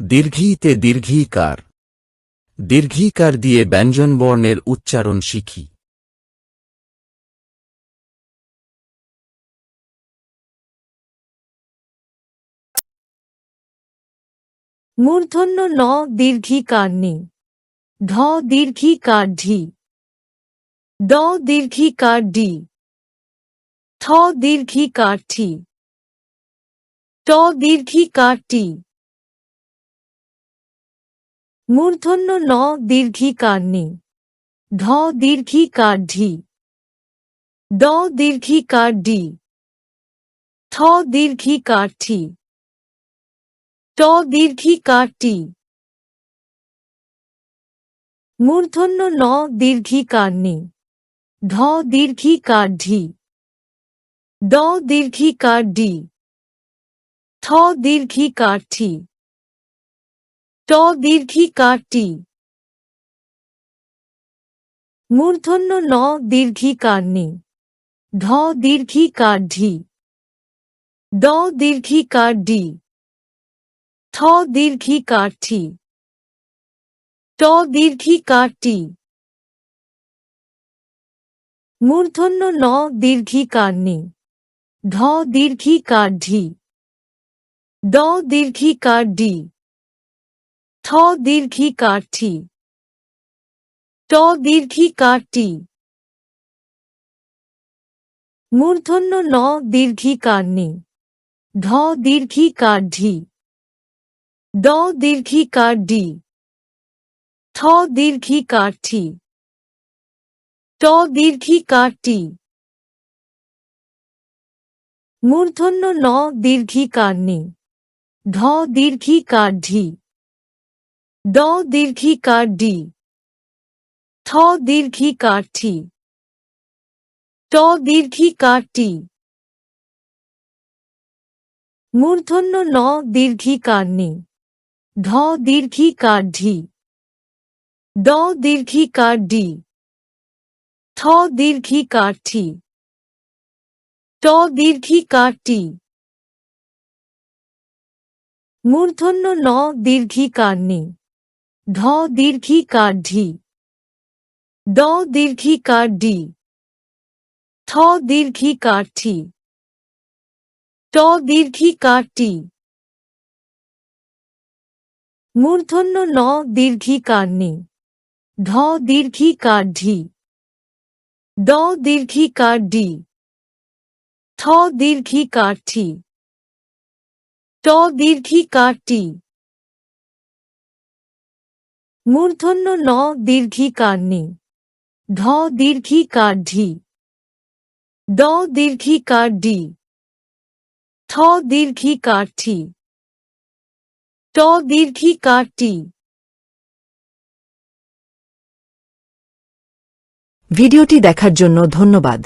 দীর্ঘিতে দীর্ঘিকার। দীর্ঘিকার দিয়ে ব্যঞ্জনবর্ণের উচ্চারণ শিখি। মূর্ধন্য ন দীর্ঘিকার নে ঢ দীর্ঘিকার ঢি ড দীর্ঘিকার ডি থ দীর্ঘিকার ঠি ট দীর্ঘিকার টি মূর্ধন্য ন দীর্ঘিকার নে ঢ দীর্ঘিকার ঢি ড দীর্ঘিকার ডি থ দীর্ঘিকার ঠি ট দীর্ঘিকার টি মূর্ধন্য ন দীর্ঘিকার নে ঢ দীর্ঘিকার ঢি ড দীর্ঘিকার ডি থ দীর্ঘিকার ঠি ট দীর্ঘিকার টি মূর্ধন্য ন দীর্ঘিকার নে ঢ দীর্ঘিকার ঢি ড দীর্ঘিকার ডি থ দীর্ঘিকার ঠি ট দীর্ঘিকার টি মূর্ধন্য ন দীর্ঘিকার নে ঢ দীর্ঘিকার ঢি ড দীর্ঘিকার ডি থ দীর্ঘিকার ঠি ট দীর্ঘিকার টি মূর্ধন্য ন দীর্ঘিকার নে ঢ দীর্ঘিকার ঢি ড দীর্ঘিকার ডি থ দীর্ঘিকার ঠি ট দীর্ঘিকার টি মূর্ধন্য ন দীর্ঘিকার নে ঢ দীর্ঘিকার ঢি ড দীর্ঘিকার ডি থ দীর্ঘিকার ঠি ট দীর্ঘিকার টি মূর্ধন্য ন দীর্ঘিকার নে ঢ দীর্ঘিকার ঢি ড দীর্ঘিকার ডি থ দীর্ঘিকার ঠি ট দীর্ঘিকার টি মূর্ধন্য ন দীর্ঘিকার নে ঢ দীর্ঘিকার ঢি ড দীর্ঘিকার ডি থ দীর্ঘিকার ঠি ট দীর্ঘিকার টি মূর্ধন্য ন দীর্ঘিকার নে ঢ দীর্ঘিকার ঢি ড দীর্ঘিকার ডি থ দীর্ঘিকার ঠি ট দীর্ঘিকার টি মূর্ধন্য ন দীর্ঘি কার্নি ঢ দীর্ঘি কার ঢি ড দীর্ঘী কার ডি ঠ দীর্ঘী কার ঠি ট দীর্ঘি কার টি ভিডিওটি দেখার জন্য ধন্যবাদ।